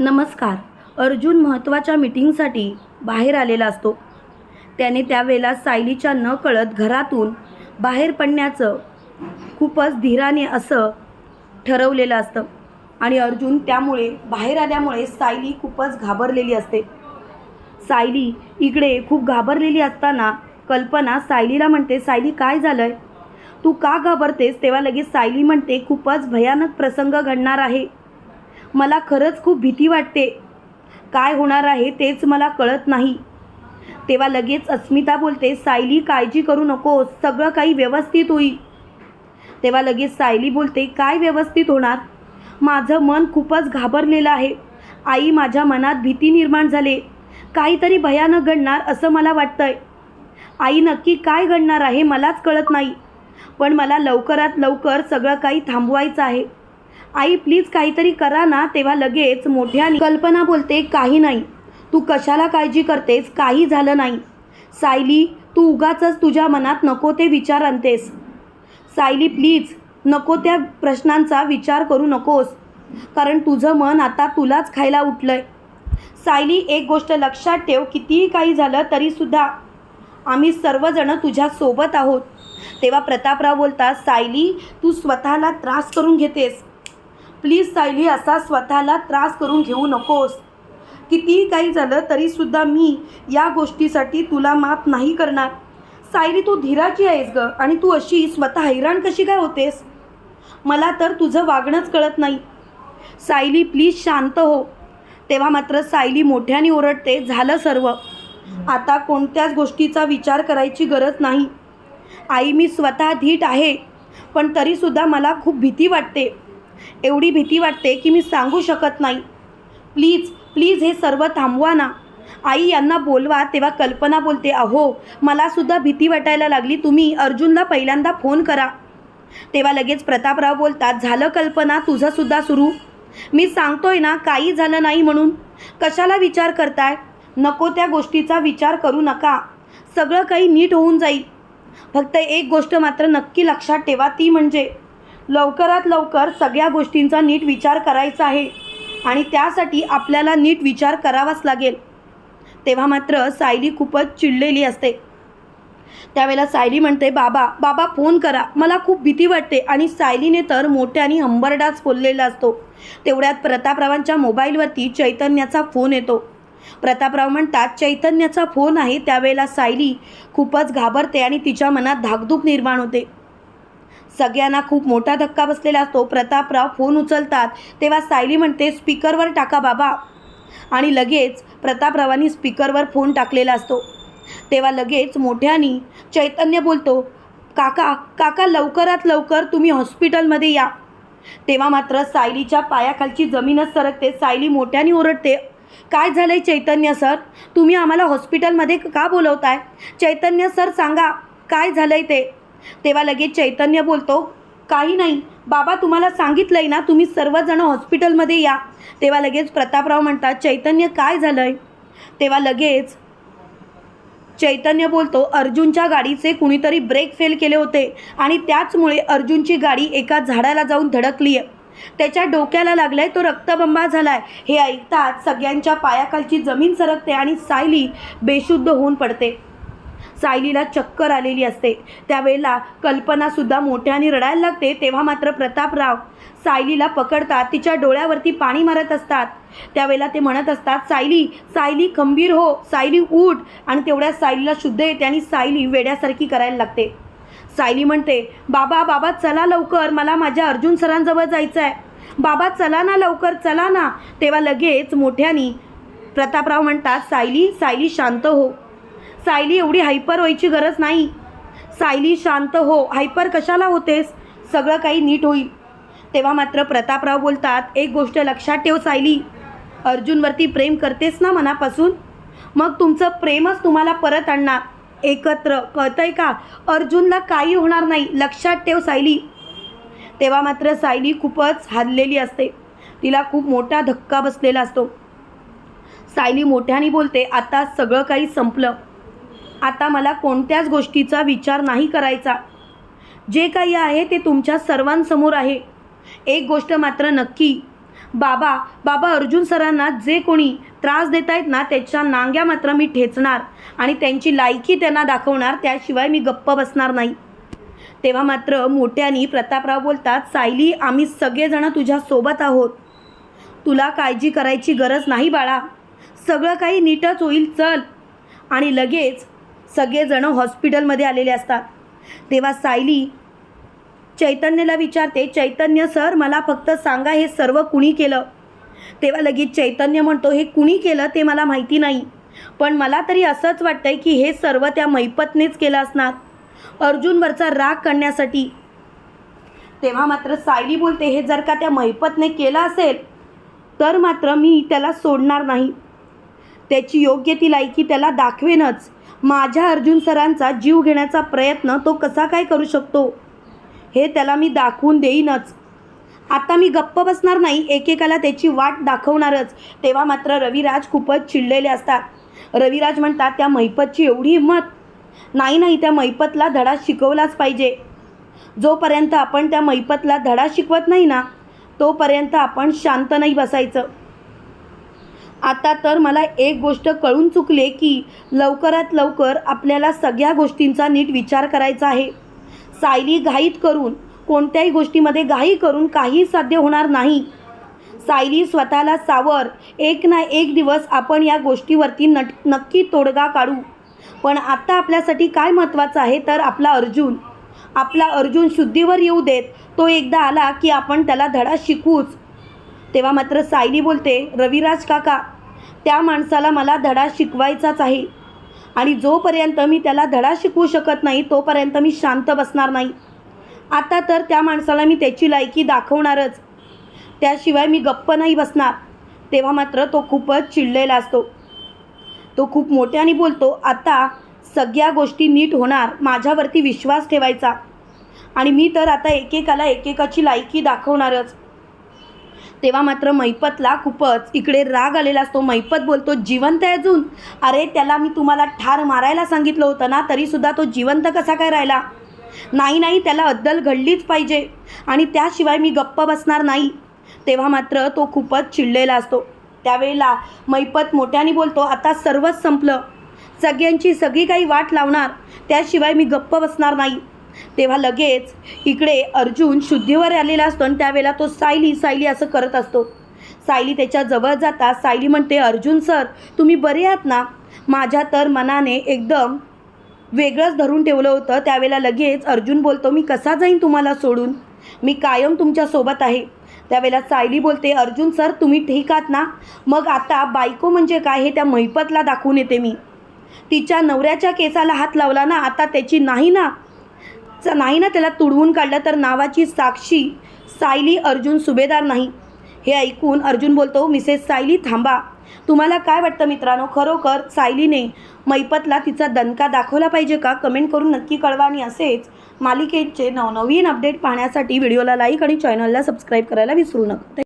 नमस्कार. अर्जुन महत्त्वाच्या मिटिंगसाठी बाहेर आलेला असतो. त्याने त्यावेळेला सायलीच्या न कळत घरातून बाहेर पडण्याचं खूपच धीराने असं ठरवलेलं असतं. आणि अर्जुन त्यामुळे बाहेर आल्यामुळे सायली खूपच घाबरलेली असते. सायली इकडे खूप घाबरलेली असताना कल्पना सायलीला म्हणते सायली काय झालं आहे तू का घाबरतेस? तेव्हा लगेच सायली म्हणते खूपच भयानक प्रसंग घडणार आहे. मला खरंच खूप भीती वाटते. काय होणार आहे तेच मला कळत नाही. तेव्हा लगेच अस्मिता बोलते सायली काळजी करू नको सगळं काही व्यवस्थित होईल. तेव्हा लगेच सायली बोलते काय व्यवस्थित होणार? माझं मन खूपच घाबरलेलं आहे. आई माझ्या मनात भीती निर्माण झाले. काहीतरी भयानक घडणार असं मला वाटतंय. आई नक्की काय घडणार आहे मलाच कळत नाही. पण मला लवकरात लवकर सगळं काही थांबवायचं आहे. आई प्लीज काहीतरी करा ना तेव्हा लगेच मोठ्या कल्पना बोलते काही नाही. तू कशाला काळजी करतेस? काही झालं नाही. सायली तू उगाचच तुझ्या मनात नको ते विचार आणतेस. सायली प्लीज नको त्या प्रश्नांचा विचार करू नकोस. कारण तुझं मन आता तुलाच खायला उठलंय. सायली एक गोष्ट लक्षात ठेव कितीही काही झालं तरीसुद्धा आम्ही सर्वजण तुझ्यासोबत आहोत. तेव्हा प्रतापराव बोलतात सायली तू स्वतःला त्रास करून घेतेस. प्लीज सायली असा स्वतःला त्रास करून घेऊ नकोस. कितीही काही झालं तरीसुद्धा मी या गोष्टीसाठी तुला माफ नाही करणार. सायली तू धीराची आहेस ग आणि तू अशी स्वतः हैराण कशी काय होतेस? मला तर तुझं वागणंच कळत नाही. सायली प्लीज शांत हो. तेव्हा मात्र सायली मोठ्याने ओरडते झालं सर्व. आता कोणत्याच गोष्टीचा विचार करायची गरज नाही. आई मी स्वतः धीट आहे पण तरीसुद्धा मला खूप भीती वाटते. एवढी भीती वाटते की मी सांगू शकत नाही. प्लीज प्लीज हे सर्व थांबवा ना. आई यांना बोलवा तेव्हा कल्पना बोलते अहो मलासुद्धा भीती वाटायला लागली. तुम्ही अर्जुनला पहिल्यांदा फोन करा. तेव्हा लगेच प्रतापराव बोलतात झालं कल्पना तुझंसुद्धा सुरू. मी सांगतोय ना काही झालं नाही म्हणून. कशाला विचार करताय? नको त्या गोष्टीचा विचार करू नका. सगळं काही नीट होऊन जाईल. फक्त एक गोष्ट मात्र नक्की लक्षात ठेवा ती म्हणजे लवकरात लवकर सगळ्या गोष्टींचा नीट विचार करायचा आहे. आणि त्यासाठी आपल्याला नीट विचार करावाच लागेल. तेव्हा मात्र सायली खूपच चिडलेली असते. त्यावेळेला सायली म्हणते बाबा बाबा फोन करा. मला खूप भीती वाटते. आणि सायलीने तर मोठ्याने हंबरडाच बोललेला असतो. तेवढ्यात प्रतापरावांच्या मोबाईलवरती चैतन्याचा फोन येतो. प्रतापराव म्हणतात चैतन्याचा फोन आहे. त्यावेळेला सायली खूपच घाबरते आणि तिच्या मनात धाकधूक निर्माण होते. सगळ्यांना खूप मोठा धक्का बसलेला असतो. प्रतापराव फोन उचलतात. तेव्हा सायली म्हणते स्पीकरवर टाका बाबा. आणि लगेच प्रतापरावांनी स्पीकरवर फोन टाकलेला असतो. तेव्हा लगेच मोठ्यानी चैतन्य बोलतो काका काका लवकरात लवकर तुम्ही हॉस्पिटलमध्ये या. तेव्हा मात्र सायलीच्या पायाखालची जमीनच सरकते. सायली मोठ्याने ओरडते काय झालंय चैतन्य सर? तुम्ही आम्हाला हॉस्पिटलमध्ये का बोलवताय? चैतन्य सर सांगा काय झालंय ते? तेव्हा लगेच चैतन्य बोलतो काही नाही बाबा तुम्हाला सांगितलंय ना तुम्ही सर्वजण हॉस्पिटलमध्ये या. तेव्हा लगेच प्रतापराव म्हणतात चैतन्य काय झालंय? तेव्हा लगेच चैतन्य बोलतो अर्जुनच्या गाडीचे कुणीतरी ब्रेक फेल केले होते आणि त्याचमुळे अर्जुनची गाडी एका झाडाला जाऊन धडकली आहे त्याच्या डोक्याला लागलाय तो रक्तबंबा झालाय. हे ऐकताच सगळ्यांच्या पायाखालची जमीन सरकते आणि सायली बेशुद्ध होऊन पडते. सायलीला चक्कर आलेली असते. त्यावेळेला कल्पनासुद्धा मोठ्याने रडायला लागते तेव्हा मात्र प्रतापराव सायलीला पकडतात तिच्या डोळ्यावरती पाणी मारत असतात. त्यावेळेला ते म्हणत असतात सायली सायली खंबीर हो सायली उठ. आणि तेवढ्या सायलीला शुद्ध येते आणि सायली वेड्यासारखी करायला लागते. सायली म्हणते बाबा बाबा चला लवकर मला माझ्या अर्जुन सरांजवळ जायचं आहे बाबा चला ना लवकर चला ना. तेव्हा लगेच मोठ्यानी प्रतापराव म्हणतात सायली सायली शांत हो. सायली एवढी हायपर व्हायची गरज नाही. सायली शांत हो. हायपर कशाला होतेस? सगळं काही नीट होईल. तेव्हा मात्र प्रतापराव बोलतात एक गोष्ट लक्षात ठेव सायली. अर्जुनवरती प्रेम करतेस ना मनापासून? मग तुमचं प्रेमच तुम्हाला परत आणणार. एकत्र. कळतंय का? अर्जुनला काही होणार नाही. लक्षात ठेव सायली. तेव्हा मात्र सायली खूपच हादलेली असते. तिला खूप मोठा धक्का बसलेला असतो. सायली मोठ्याने बोलते आता सगळं काही संपलं. आता मला कोणत्याच गोष्टीचा विचार नाही करायचा. जे काही आहे ते तुमच्या सर्वांसमोर आहे. एक गोष्ट मात्र नक्की. बाबा बाबा अर्जुन सरांना जे कोणी त्रास देत आहेत ना त्याच्या नांग्या मात्र मी ठेचणार आणि त्यांची लायकी त्यांना दाखवणार त्याशिवाय मी गप्प बसणार नाही. तेव्हा मात्र मोठ्यानी प्रतापराव बोलतात सायली आम्ही सगळेजण तुझ्यासोबत आहोत. तुला काळजी करायची गरज नाही बाळा. सगळं काही नीटच होईल चल. आणि लगेच सगळेजण हॉस्पिटलमध्ये आलेले असतात. तेव्हा सायली चैतन्यला विचारते चैतन्य सर मला फक्त सांगा हे सर्व कुणी केलं? तेव्हा लगेच चैतन्य म्हणतो हे कुणी केलं ते मला माहिती नाही. पण मला तरी असंच वाटतंय की हे सर्व त्या मैपतनेच केलं असणार. अर्जुनवरचा राग करण्यासाठी. तेव्हा मात्र सायली बोलते हे जर का त्या मैपतने केलं असेल तर मात्र मी त्याला सोडणार नाही. त्याची योग्य ती लायकी त्याला दाखवेनच. माझ्या अर्जुन सरांचा जीव घेण्याचा प्रयत्न तो कसा काय करू शकतो? हे त्याला मी दाखवून देईनच. आता मी गप्प बसणार नाही एकेकाला त्याची वाट दाखवणारच. तेव्हा मात्र रविराज खूपच चिडलेले असतात. रविराज म्हणतात त्या मैपतची एवढी हिंमत. नाही नाही त्या मैपतला धडा शिकवलाच पाहिजे. जोपर्यंत आपण त्या मैपतला धडा शिकवत नाही ना तोपर्यंत आपण शांत नाही बसायचं. आता तर मला एक गोष्ट कळून चुकले की लवकरात लवकर आपल्याला सगळ्या गोष्टींचा नीट विचार करायचा आहे. सायली घाईत करून कोणत्याही गोष्टीमध्ये घाई करून काही साध्य होणार नाही. सायली स्वतःला सावर एक ना एक दिवस आपण या गोष्टीवरती नट नक्की तोडगा काढू. पण आत्ता आपल्यासाठी काय महत्त्वाचं आहे तर आपला अर्जुन. आपला अर्जुन शुद्धीवर येऊ देत तो एकदा आला की आपण त्याला धडा शिकूच. तेव्हा मात्र सायली बोलते रविराज काका त्या माणसाला मला धडा शिकवायचाच आहे. आणि जोपर्यंत मी त्याला धडा शिकवू शकत नाही तोपर्यंत मी शांत बसणार नाही. आता तर त्या माणसाला मी त्याची लायकी दाखवणारच. त्याशिवाय मी गप्प नाही बसणार. तेव्हा मात्र तो खूपच चिडलेला असतो. तो खूप मोठ्याने बोलतो आता सगळ्या गोष्टी नीट होणार माझ्यावरती विश्वास ठेवायचा. आणि मी तर आता एकेकाला एकेकाची लायकी दाखवणारच. तेव्हा मात्र मैपतला खूपच इकडे राग आलेला असतो. मैपत बोलतो जिवंत आहे अजून? अरे त्याला मी तुम्हाला ठार मारायला सांगितलं होतं ना तरीसुद्धा तो जिवंत कसा काय राहिला? नाही नाही त्याला अद्दल घडलीच पाहिजे आणि त्याशिवाय मी गप्प बसणार नाही. तेव्हा मात्र तो खूपच चिडलेला असतो. त्यावेळेला मैपत मोठ्याने बोलतो आता सर्वच संपलं. सगळ्यांची सगळी काही वाट लावणार. त्याशिवाय मी गप्प बसणार नाही. तेव्हा लगेच इकडे अर्जुन शुद्धीवर आलेला असतो आणि त्यावेळेला तो सायली सायली असं करत असतो. सायली त्याच्याजवळ जाता सायली म्हणते अर्जुन सर तुम्ही बरे आहात ना? माझ्या तर मनाने एकदम वेगळंच धरून ठेवलं होतं. त्यावेळेला लगेच अर्जुन बोलतो मी कसा जाईन तुम्हाला सोडून? मी कायम तुमच्यासोबत आहे. त्यावेळेला सायली बोलते अर्जुन सर तुम्ही ठीक आहात ना? मग आता बायको म्हणजे काय हे त्या महिपतला दाखवून येते मी. तिच्या नवऱ्याच्या केसाला हात लावला ना आता त्याची नाही ना? नाही ना त्याला तुडवून काढलं तर नावाची साक्षी सायली अर्जुन सुभेदार नाही. हे ऐकून अर्जुन बोलतो मिसेस सायली थांबा. तुम्हाला काय वाटतं मित्रांनो? खरोखर सायलीने मैपतला तिचा दणका दाखवला पाहिजे का? कमेंट करून नक्की कळवा आणि असेच मालिकेचे नवनवीन अपडेट पाहण्यासाठी व्हिडिओला लाईक आणि चॅनलला सबस्क्राईब करायला विसरू नका.